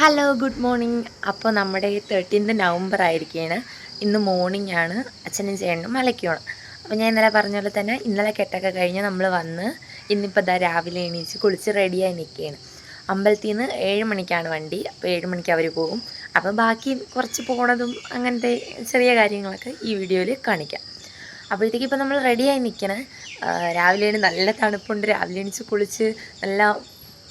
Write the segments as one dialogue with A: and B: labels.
A: Hello good morning അപ്പോൾ നമ്മുടെ thirteenth November ആയിരിക്കുകയാണ് ഇന്ന് മോർണിംഗ് ആണ്. അച്ഛനും ചേട്ടനും മലയ്ക്കുവാണ് അപ്പോൾ ഞാൻ ഇന്നലെ പറഞ്ഞ പോലെ തന്നെ ഇന്നലെ കെട്ടൊക്കെ കഴിഞ്ഞ് നമ്മൾ വന്ന് ഇന്നിപ്പോൾ ഇതാ രാവിലെ എണീച്ച് കുളിച്ച് റെഡിയായി നിൽക്കുകയാണ് അമ്പലത്തിൽ നിന്ന് ഏഴ് മണിക്കാണ് വണ്ടി. അപ്പോൾ ഏഴ് മണിക്ക് അവർ പോകും. അപ്പോൾ ബാക്കി കുറച്ച് പോണതും അങ്ങനത്തെ ചെറിയ കാര്യങ്ങളൊക്കെ ഈ വീഡിയോയിൽ കാണിക്കാം. അപ്പോഴത്തേക്ക് ഇപ്പോൾ നമ്മൾ റെഡിയായി നിൽക്കണേ രാവിലെ നല്ല തണുപ്പുണ്ട്. രാവിലെ എണീച്ച് കുളിച്ച് നല്ല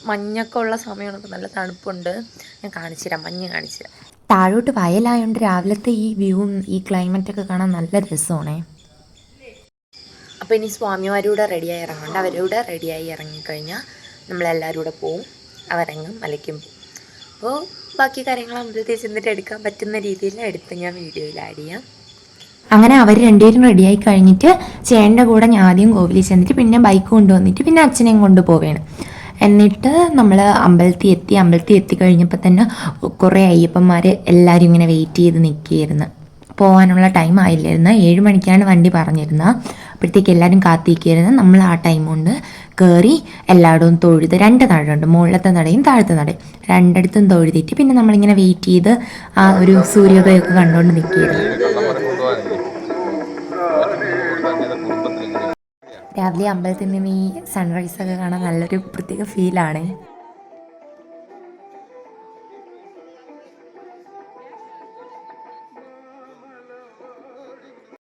A: മഞ്ഞൊക്കെ ഉള്ള സമയമാണ് അപ്പോൾ നല്ല തണുപ്പുണ്ട്. ഞാൻ കാണിച്ചു തരാം മഞ്ഞ് കാണിച്ചു തരാം താഴോട്ട് വയലായതുകൊണ്ട് രാവിലത്തെ ഈ വ്യൂവും ഈ ക്ലൈമറ്റൊക്കെ കാണാൻ നല്ല രസമാണേ. അപ്പോൾ ഇനി സ്വാമിമാരൂടെ റെഡിയായി ഇറങ്ങുന്നുണ്ട് അവരൂടെ റെഡിയായി ഇറങ്ങിക്കഴിഞ്ഞാൽ നമ്മളെല്ലാവരും കൂടെ പോവും. അവരങ്ങ് മലയ്ക്കും പോവും. അപ്പോൾ ബാക്കി കാര്യങ്ങൾ അമ്പലത്തിൽ ചെന്നിട്ട് എടുക്കാൻ പറ്റുന്ന രീതിയിൽ എടുത്ത് ഞാൻ വീഡിയോയിൽ ആഡ് ചെയ്യാം. അങ്ങനെ അവർ രണ്ടുപേരും റെഡിയായി കഴിഞ്ഞിട്ട് ചേട്ടന്റെ കൂടെ ഞാൻ ആദ്യം കോവിലിൽ ചെന്നിട്ട് പിന്നെ ബൈക്ക് കൊണ്ടുവന്നിട്ട് പിന്നെ അച്ഛനെയും കൊണ്ടുപോവുകയാണ് എന്നിട്ട് നമ്മൾ അമ്പലത്തിൽ എത്തി അമ്പലത്തിൽ എത്തിക്കഴിഞ്ഞപ്പോൾ തന്നെ കുറേ അയ്യപ്പന്മാർ എല്ലാവരും ഇങ്ങനെ വെയിറ്റ് ചെയ്ത് നിൽക്കുകയായിരുന്നു പോകാനുള്ള ടൈം ആയില്ലായിരുന്നു. ഏഴ് മണിക്കാണ് വണ്ടി പറഞ്ഞിരുന്നത് അപ്പോഴത്തേക്ക് എല്ലാവരും കാത്തിരിക്കുകയായിരുന്നു നമ്മൾ ആ ടൈം കൊണ്ട് കയറി എല്ലായിടവും തൊഴുത് രണ്ട് നടയുണ്ട്. മുകളിലത്തെ നടയും താഴത്തെ നടയും. രണ്ടിടത്തും തൊഴുതിട്ട് പിന്നെ നമ്മളിങ്ങനെ വെയിറ്റ് ചെയ്ത് ആ ഒരു സൂര്യോദയമൊക്കെ കണ്ടുകൊണ്ട് നിൽക്കുകയായിരുന്നു രാവിലെ അമ്പലത്തിൽ നിന്ന് ഈ സൺറൈസ് ഒക്കെ കാണാൻ നല്ലൊരു പ്രത്യേക ഫീലാണ്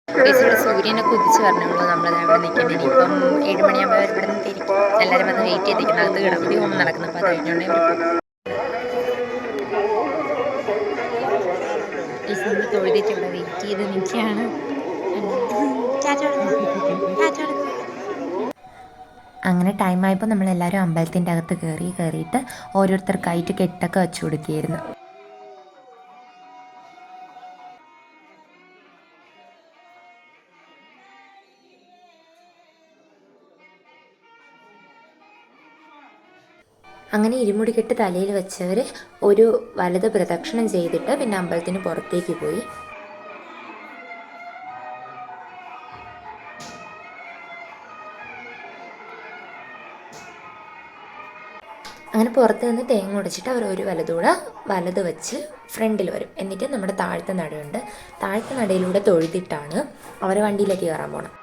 A: ഇവിടെ സൂര്യനൊക്കെ ഉദിച്ച് പറഞ്ഞുള്ളൂ നമ്മളത് അവിടെ ഇനിയിപ്പം ഏഴ് ഇവിടെ നിന്ന് തിരിക്കും. എല്ലാവരും വന്ന് വെയിറ്റ് ചെയ്തിരിക്കുന്നത് അകത്ത് ഗണപതി ഹോമം നടക്കുന്നു അപ്പോൾ അത് ഈ സമയത്ത് ഇവിടെ വെയിറ്റ് ചെയ്ത് നിൽക്കുകയാണ്. അങ്ങനെ ടൈമായപ്പോൾ നമ്മളെല്ലാവരും അമ്പലത്തിന്റെ അകത്ത് കയറി കയറിയിട്ട് ഓരോരുത്തർക്കായിട്ട് കെട്ടൊക്കെ വെച്ചു കൊടുക്കുകയായിരുന്നു. അങ്ങനെ ഇരുമുടിക്കെട്ട് തലയിൽ വെച്ചവർ ഒരു വലത് പ്രദക്ഷിണം ചെയ്തിട്ട് പിന്നെ അമ്പലത്തിന് പുറത്തേക്ക് പോയി. അങ്ങനെ പുറത്ത് നിന്ന് തേങ്ങ ഉടച്ചിട്ട് അവർ ഒരു വലതൂടെ വലത് വെച്ച് ഫ്രണ്ടിൽ വരും. എന്നിട്ട് നമ്മുടെ താഴത്തെ നടയുണ്ട്. താഴത്തെ നടയിലൂടെ തൊഴുതിട്ടാണ് അവർ വണ്ടിയിലേക്ക് കയറാൻ പോണം.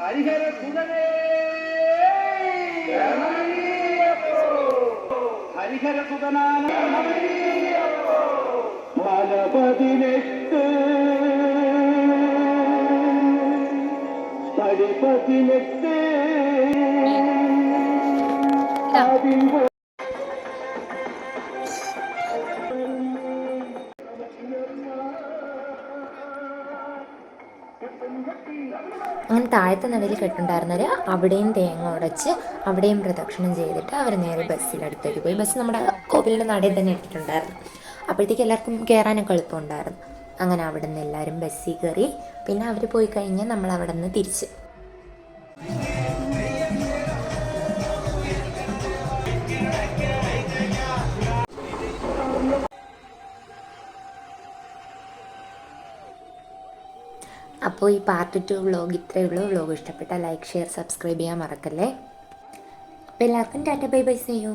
B: ഹരിഹര സുതനേ ഹരിഹര സുതനാന മലപതിനെട്ട് പടിപതിനെട്ട് അതിൻ
A: അങ്ങനെ താഴത്തെ നടയിൽ കെട്ടുണ്ടായിരുന്നവർ അവിടെയും തേങ്ങ ഉടച്ച് അവിടെയും പ്രദക്ഷിണം ചെയ്തിട്ട് അവർ നേരെ ബസ്സിലടുത്തേക്ക് പോയി. ബസ് നമ്മുടെ കോവിലിന്റെ നടയിൽ തന്നെ ഇട്ടിട്ടുണ്ടായിരുന്നു അപ്പോഴത്തേക്ക് എല്ലാവർക്കും കയറാനൊക്കെ എളുപ്പമുണ്ടായിരുന്നു. അങ്ങനെ അവിടെ നിന്ന് എല്ലാവരും ബസ്സിൽ കയറി പിന്നെ അവർ പോയി കഴിഞ്ഞാൽ നമ്മൾ അവിടെ നിന്ന് തിരിച്ച്. അപ്പോൾ ഈ പാർട്ട് ടു വ്ളോഗ് ഇത്രയേ ഉള്ളൂ. വ്ളോഗ് ഇഷ്ടപ്പെട്ടാൽ ലൈക്ക് ഷെയർ സബ്സ്ക്രൈബ് ചെയ്യാൻ മറക്കല്ലേ. അപ്പോൾ എല്ലാവർക്കും ടാറ്റ ബൈ ബൈ ചെയ്യൂ